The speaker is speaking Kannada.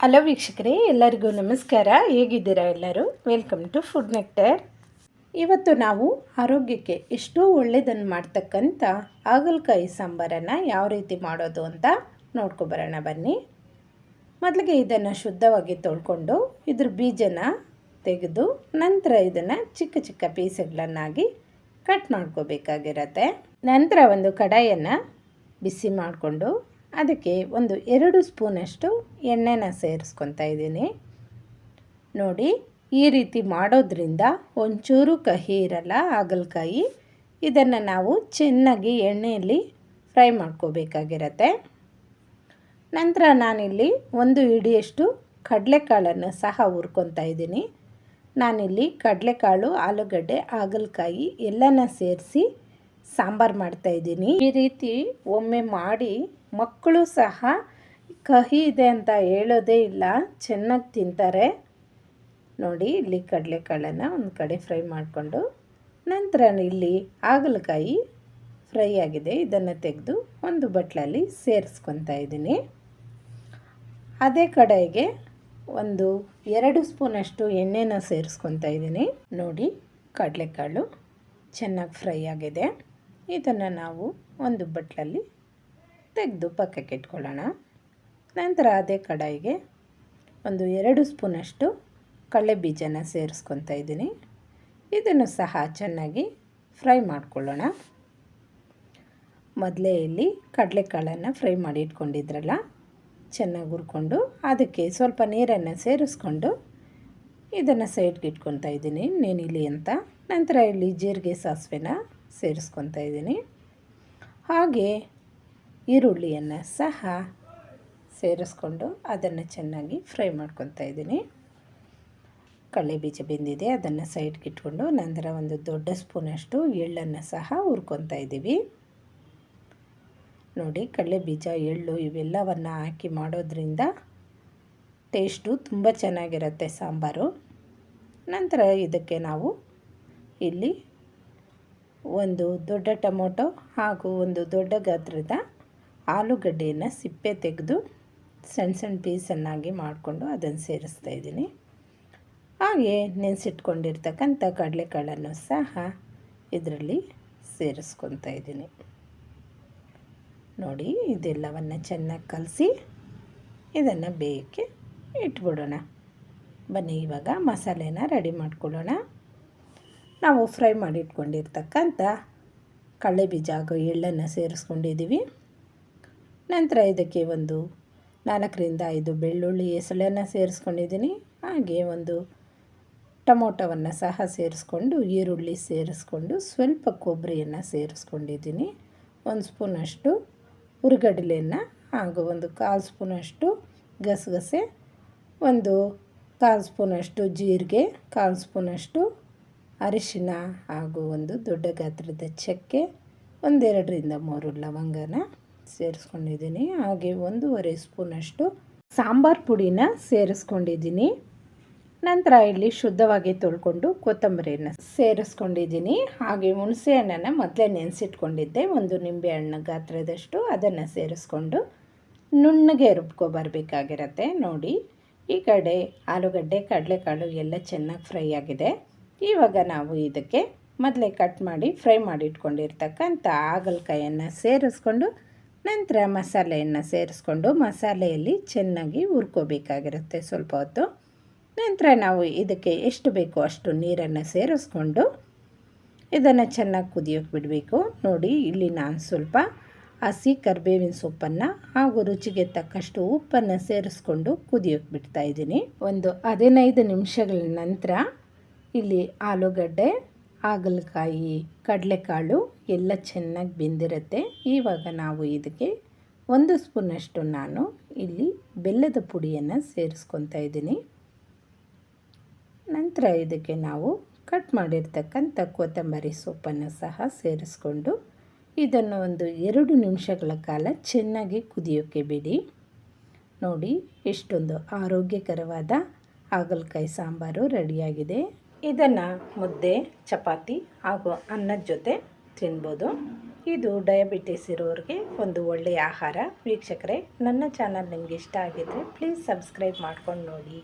ಹಲೋ ವೀಕ್ಷಕರೇ, ಎಲ್ಲರಿಗೂ ನಮಸ್ಕಾರ. ಹೇಗಿದ್ದೀರಾ ಎಲ್ಲರೂ? ವೆಲ್ಕಮ್ ಟು ಫುಡ್ ನೆಕ್ಟರ್ ಇವತ್ತು ನಾವು ಆರೋಗ್ಯಕ್ಕೆ ಎಷ್ಟೋ ಒಳ್ಳೆಯದನ್ನು ಮಾಡ್ತಕ್ಕಂಥ ಹಾಗಲಕಾಯಿ ಸಾಂಬಾರನ್ನು ಯಾವ ರೀತಿ ಮಾಡೋದು ಅಂತ ನೋಡ್ಕೊಬರೋಣ ಬನ್ನಿ. ಮೊದಲಿಗೆ ಇದನ್ನು ಶುದ್ಧವಾಗಿ ತೊಳ್ಕೊಂಡು ಇದ್ರ ಬೀಜನ ತೆಗೆದು ನಂತರ ಇದನ್ನು ಚಿಕ್ಕ ಚಿಕ್ಕ ಪೀಸ್ಗಳನ್ನಾಗಿ ಕಟ್ ಮಾಡ್ಕೋಬೇಕಾಗಿರತ್ತೆ. ನಂತರ ಒಂದು ಕಡಾಯನ್ನು ಬಿಸಿ ಮಾಡಿಕೊಂಡು ಅದಕ್ಕೆ ಒಂದು ಎರಡು ಸ್ಪೂನಷ್ಟು ಎಣ್ಣೆನ ಸೇರಿಸ್ಕೊತಾ ಇದ್ದೀನಿ. ನೋಡಿ, ಈ ರೀತಿ ಮಾಡೋದ್ರಿಂದ ಒಂಚೂರು ಕಹಿ ಇರಲ್ಲ, ಹಾಗಲಕಾಯಿ. ಇದನ್ನು ನಾವು ಚೆನ್ನಾಗಿ ಎಣ್ಣೆಯಲ್ಲಿ ಫ್ರೈ ಮಾಡ್ಕೋಬೇಕಾಗಿರತ್ತೆ. ನಂತರ ನಾನಿಲ್ಲಿ ಒಂದು ಹಿಡಿಯಷ್ಟು ಕಡಲೆಕಾಳನ್ನು ಸಹ ಹುರ್ಕೊತಾ ಇದ್ದೀನಿ. ನಾನಿಲ್ಲಿ ಕಡಲೆಕಾಳು, ಆಲೂಗಡ್ಡೆ, ಹಾಗಲಕಾಯಿ ಎಲ್ಲನ ಸೇರಿಸಿ ಸಾಂಬಾರು ಮಾಡ್ತಾಯಿದ್ದೀನಿ ಈ ರೀತಿ ಒಮ್ಮೆ ಮಾಡಿ ಮಕ್ಕಳು ಸಹ ಕಹಿ ಇದೆ ಅಂತ ಹೇಳೋದೇ ಇಲ್ಲ, ಚೆನ್ನಾಗಿ ತಿಂತಾರೆ. ನೋಡಿ, ಇಲ್ಲಿ ಕಡಲೆಕಾಳನ್ನು ಒಂದು ಕಡೆ ಫ್ರೈ ಮಾಡಿಕೊಂಡು ನಂತರ ಇಲ್ಲಿ ಹಾಗಲಕಾಯಿ ಫ್ರೈ ಆಗಿದೆ. ಇದನ್ನು ತೆಗೆದು ಒಂದು ಬಟ್ಲಲ್ಲಿ ಸೇರಿಸ್ಕೊತಾ ಇದ್ದೀನಿ. ಅದೇ ಕಡೆಗೆ ಒಂದು ಎರಡು ಸ್ಪೂನಷ್ಟು ಎಣ್ಣೆನ ಸೇರಿಸ್ಕೊತಾ ಇದ್ದೀನಿ. ನೋಡಿ, ಕಡಲೆಕಾಳು ಚೆನ್ನಾಗಿ ಫ್ರೈ ಆಗಿದೆ. ಇದನ್ನು ನಾವು ಒಂದು ಬಟ್ಲಲ್ಲಿ ತೆಗೆದು ಪಕ್ಕಕ್ಕೆ ಇಟ್ಕೊಳ್ಳೋಣ. ನಂತರ ಅದೇ ಕಡಾಯಿಗೆ ಒಂದು ಎರಡು ಸ್ಪೂನಷ್ಟು ಕಡಲೆ ಬೀಜನ ಸೇರಿಸ್ಕೊತಾ ಇದ್ದೀನಿ. ಇದನ್ನು ಸಹ ಚೆನ್ನಾಗಿ ಫ್ರೈ ಮಾಡ್ಕೊಳ್ಳೋಣ. ಮೊದಲೇ ಇಲ್ಲಿ ಕಡಲೆಕಾಳನ್ನು ಫ್ರೈ ಮಾಡಿ ಇಟ್ಕೊಂಡಿದ್ರಲ್ಲ, ಚೆನ್ನಾಗಿ ಹುರ್ಕೊಂಡು ಅದಕ್ಕೆ ಸ್ವಲ್ಪ ನೀರನ್ನು ಸೇರಿಸ್ಕೊಂಡು ಇದನ್ನು ಸೈಡ್ಗೆ ಇಟ್ಕೊತಾ ಇದ್ದೀನಿ. ನೆನಿಲಿ ಅಂತ. ನಂತರ ಇಲ್ಲಿ ಜೀರಿಗೆ ಸಾಸಿವೆನ ಸೇರಿಸ್ಕೊತಾ ಇದ್ದೀನಿ. ಹಾಗೆ ಈರುಳ್ಳಿಯನ್ನು ಸಹ ಸೇರಿಸ್ಕೊಂಡು ಅದನ್ನು ಚೆನ್ನಾಗಿ ಫ್ರೈ ಮಾಡ್ಕೊತಾ ಇದ್ದೀನಿ. ಕಡಲೆ ಬೀಜ ಬೆಂದಿದೆ, ಅದನ್ನು ಸೈಡ್ಗೆ ಇಟ್ಕೊಂಡು ನಂತರ ಒಂದು ದೊಡ್ಡ ಸ್ಪೂನಷ್ಟು ಎಳ್ಳನ್ನು ಸಹ ಹುರ್ಕೊತಾ ಇದ್ದೀವಿ. ನೋಡಿ, ಕಡಲೆ ಬೀಜ, ಎಳ್ಳು ಇವೆಲ್ಲವನ್ನು ಹಾಕಿ ಮಾಡೋದ್ರಿಂದ ಟೇಸ್ಟು ತುಂಬ ಚೆನ್ನಾಗಿರುತ್ತೆ ಸಾಂಬಾರು. ನಂತರ ಇದಕ್ಕೆ ನಾವು ಇಲ್ಲಿ ಒಂದು ದೊಡ್ಡ ಟೊಮೊಟೊ ಹಾಗೂ ಒಂದು ದೊಡ್ಡ ಗಾತ್ರದ ಆಲೂಗಡ್ಡೆಯನ್ನು ಸಿಪ್ಪೆ ತೆಗೆದು ಸಣ್ಣ ಸಣ್ಣ ಪೀಸನ್ನಾಗಿ ಮಾಡಿಕೊಂಡು ಅದನ್ನು ಸೇರಿಸ್ತಾ ಇದ್ದೀನಿ. ಹಾಗೆ ನೆನೆಸಿಟ್ಕೊಂಡಿರ್ತಕ್ಕಂಥ ಕಡಲೆಕಾಳನ್ನು ಸಹ ಇದರಲ್ಲಿ ಸೇರಿಸ್ಕೊತಾ ಇದ್ದೀನಿ. ನೋಡಿ, ಇದೆಲ್ಲವನ್ನು ಚೆನ್ನಾಗಿ ಕಲಸಿ ಇದನ್ನು ಬೇಯಕ್ಕೆ ಇಟ್ಬಿಡೋಣ. ಬನ್ನಿ, ಇವಾಗ ಮಸಾಲೆನ ರೆಡಿ ಮಾಡ್ಕೊಳ್ಳೋಣ. ನಾವು ಫ್ರೈ ಮಾಡಿ ಇಟ್ಕೊಂಡಿರ್ತಕ್ಕಂಥ ಕಡಲೆ ಬೀಜ ಹಾಗೂ ಎಳ್ಳನ್ನು ಸೇರಿಸ್ಕೊಂಡಿದ್ದೀವಿ. ನಂತರ ಇದಕ್ಕೆ ಒಂದು ನಾಲ್ಕರಿಂದ ಐದು ಬೆಳ್ಳುಳ್ಳಿ ಎಸಳನ್ನು ಸೇರಿಸ್ಕೊಂಡಿದ್ದೀನಿ. ಹಾಗೆ ಒಂದು ಟೊಮೊಟೊವನ್ನು ಸಹ ಸೇರಿಸ್ಕೊಂಡು, ಈರುಳ್ಳಿ ಸೇರಿಸ್ಕೊಂಡು, ಸ್ವಲ್ಪ ಕೊಬ್ಬರಿಯನ್ನು ಸೇರಿಸ್ಕೊಂಡಿದ್ದೀನಿ. ಒಂದು ಸ್ಪೂನಷ್ಟು ಹುರಿಗಡಲೆಯನ್ನು ಹಾಗೂ ಒಂದು ಕಾಲು ಸ್ಪೂನಷ್ಟು ಗಸಗಸೆ, ಒಂದು ಕಾಲು ಸ್ಪೂನಷ್ಟು ಜೀರಿಗೆ, ಕಾಲು ಸ್ಪೂನಷ್ಟು ಅರಿಶಿನ ಹಾಗೂ ಒಂದು ದೊಡ್ಡ ಗಾತ್ರದ ಚಕ್ಕೆ, ಒಂದೆರಡರಿಂದ ಮೂರು ಲವಂಗನ ಸೇರಿಸ್ಕೊಂಡಿದ್ದೀನಿ. ಹಾಗೆ ಒಂದೂವರೆ ಸ್ಪೂನಷ್ಟು ಸಾಂಬಾರು ಪುಡಿನ ಸೇರಿಸ್ಕೊಂಡಿದ್ದೀನಿ. ನಂತರ ಇಲ್ಲಿ ಶುದ್ಧವಾಗಿ ತೊಳ್ಕೊಂಡು ಕೊತ್ತಂಬರಿಯನ್ನು ಸೇರಿಸ್ಕೊಂಡಿದ್ದೀನಿ. ಹಾಗೆ ಹುಣಸೆ ಹಣ್ಣನ್ನು ಮೊದಲೇ ನೆನೆಸಿಟ್ಕೊಂಡಿದ್ದೆ. ಒಂದು ನಿಂಬೆ ಹಣ್ಣು ಗಾತ್ರದಷ್ಟು ಅದನ್ನು ಸೇರಿಸ್ಕೊಂಡು ನುಣ್ಣಗೆ ರುಬ್ಕೊಬರ್ಬೇಕಾಗಿರತ್ತೆ ನೋಡಿ, ಈ ಕಡೆ ಆಲೂಗಡ್ಡೆ, ಕಡಲೆಕಾಳು ಎಲ್ಲ ಚೆನ್ನಾಗಿ ಫ್ರೈ ಆಗಿದೆ. ಇವಾಗ ನಾವು ಇದಕ್ಕೆ ಮೊದಲೇ ಕಟ್ ಮಾಡಿ ಫ್ರೈ ಮಾಡಿ ಇಟ್ಕೊಂಡಿರ್ತಕ್ಕಂಥ ಹಾಗಲಕಾಯನ್ನು ಸೇರಿಸ್ಕೊಂಡು ನಂತರ ಮಸಾಲೆಯನ್ನು ಸೇರಿಸ್ಕೊಂಡು ಮಸಾಲೆಯಲ್ಲಿ ಚೆನ್ನಾಗಿ ಹುರ್ಕೋಬೇಕಾಗಿರುತ್ತೆ ಸ್ವಲ್ಪ ಹೊತ್ತು. ನಂತರ ನಾವು ಇದಕ್ಕೆ ಎಷ್ಟು ಬೇಕೋ ಅಷ್ಟು ನೀರನ್ನು ಸೇರಿಸ್ಕೊಂಡು ಇದನ್ನು ಚೆನ್ನಾಗಿ ಕುದಿಯೋಕೆ ಬಿಡಬೇಕು. ನೋಡಿ, ಇಲ್ಲಿ ನಾನು ಸ್ವಲ್ಪ ಹಸಿ ಕರಿಬೇವಿನ ಸೊಪ್ಪನ್ನು ಹಾಗೂ ರುಚಿಗೆ ತಕ್ಕಷ್ಟು ಉಪ್ಪನ್ನು ಸೇರಿಸ್ಕೊಂಡು ಕುದಿಯೋಕೆ ಬಿಡ್ತಾ ಇದ್ದೀನಿ. ಒಂದು ಹದಿನೈದು ನಿಮಿಷಗಳ ನಂತರ ಇಲ್ಲಿ ಆಲೂಗಡ್ಡೆ ಹಾಗಲಕಾಯಿ, ಕಡಲೆಕಾಳು ಎಲ್ಲ ಚೆನ್ನಾಗಿ ಬೆಂದಿರುತ್ತೆ. ಇವಾಗ ನಾವು ಇದಕ್ಕೆ ಒಂದು ಸ್ಪೂನಷ್ಟು ನಾನು ಇಲ್ಲಿ ಬೆಲ್ಲದ ಪುಡಿಯನ್ನು ಸೇರಿಸ್ಕೊತಾ ಇದ್ದೀನಿ. ನಂತರ ಇದಕ್ಕೆ ನಾವು ಕಟ್ ಮಾಡಿರ್ತಕ್ಕಂಥ ಕೊತ್ತಂಬರಿ ಸೊಪ್ಪನ್ನು ಸಹ ಸೇರಿಸ್ಕೊಂಡು ಇದನ್ನು ಒಂದು ಎರಡು ನಿಮಿಷಗಳ ಕಾಲ ಚೆನ್ನಾಗಿ ಕುದಿಯೋಕ್ಕೆ ಬಿಡಿ. ನೋಡಿ, ಎಷ್ಟೊಂದು ಆರೋಗ್ಯಕರವಾದ ಹಾಗಲಕಾಯಿ ಸಾಂಬಾರು ರೆಡಿಯಾಗಿದೆ. ಇದನ್ನು ಮುದ್ದೆ, ಚಪಾತಿ ಹಾಗೂ ಅನ್ನದ ಜೊತೆ ತಿನ್ಬೋದು. ಇದು ಡಯಾಬಿಟಿಸ್ ಇರೋರಿಗೆ ಒಂದು ಒಳ್ಳೆಯ ಆಹಾರ. ವೀಕ್ಷಕರೇ, ನನ್ನ ಚಾನಲ್ ನಿಮಗೆ ಇಷ್ಟ ಆಗಿದ್ದರೆ ಪ್ಲೀಸ್ ಸಬ್ಸ್ಕ್ರೈಬ್ ಮಾಡ್ಕೊಂಡು ನೋಡಿ.